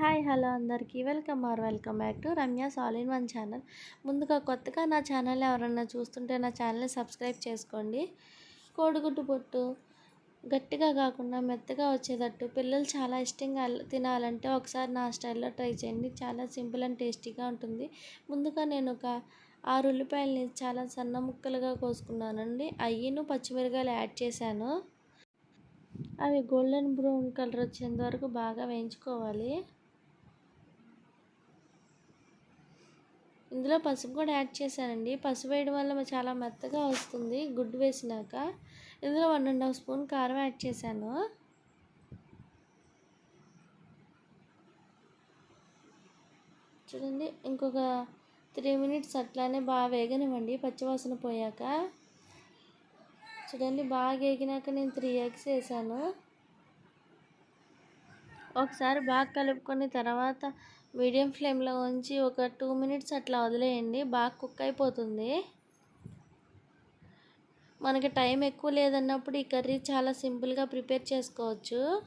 Hi hello అందరికీ. Welcome or welcome back to Ramya సాలిన్ one channel. ముందుగా కొత్తగా నా ఛానల్ ఎవరన్నా చూస్తుంటే నా ఛానల్ని సబ్స్క్రైబ్ చేసుకోండి. కోడిగుడ్డు పొట్టు గట్టిగా కాకుండా మెత్తగా వచ్చేటట్టు పిల్లలు చాలా ఇష్టంగా తినాలంటే ఒకసారి నా స్టైల్లో ట్రై చేయండి. చాలా సింపుల్ అండ్ టేస్టీగా ఉంటుంది. ముందుగా నేను ఒక ఆరు ఉల్లిపాయలని చాలా సన్న ముక్కలుగా కోసుకున్నానండి. అయ్యను పచ్చిమిరకాయలు యాడ్ చేశాను. అవి గోల్డెన్ బ్రౌన్ కలర్ వచ్చేంత వరకు బాగా వేయించుకోవాలి. ఇందులో పసుపు కూడా యాడ్ చేశానండి. పసుపు వేయడం వల్ల చాలా మెత్తగా వస్తుంది. గుడ్డు వేసినాక ఇందులో వన్ అండ్ హాఫ్ స్పూన్ కారం యాడ్ చేశాను. చూడండి ఇంకొక త్రీ మినిట్స్ అట్లానే బాగా వేగనివ్వండి. పచ్చివాసన పోయాక. చూడండి బాగా వేగినాక నేను త్రీ ఎగ్స్ వేసాను ఒకసారి బాగా కలుపుకొని తర్వాత మీడియం ఫ్లేమ్లో ఉంచి ఒక టూ మినిట్స్ అట్లా వదిలేయండి. బాగా కుక్ అయిపోతుంది. మనకి టైం ఎక్కువ లేదన్నప్పుడు ఈ కర్రీ చాలా సింపుల్గా ప్రిపేర్ చేసుకోవచ్చు.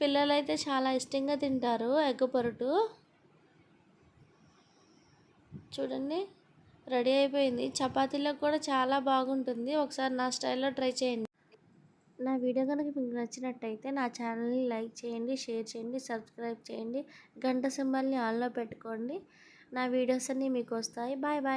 పిల్లలైతే చాలా ఇష్టంగా తింటారు ఎగ్ పొరటు. చూడండి రెడీ అయిపోయింది. చపాతీలో కూడా చాలా బాగుంటుంది. ఒకసారి నా స్టైల్లో ట్రై చేయండి. నా వీడియో కనుక మీకు నచ్చినట్టయితే నా ఛానల్ని లైక్ చేయండి షేర్ చేయండి సబ్స్క్రైబ్ చేయండి గంట సింబల్ని ఆన్లో పెట్టుకోండి. నా వీడియోస్ అన్నీ మీకు వస్తాయి. Bye bye.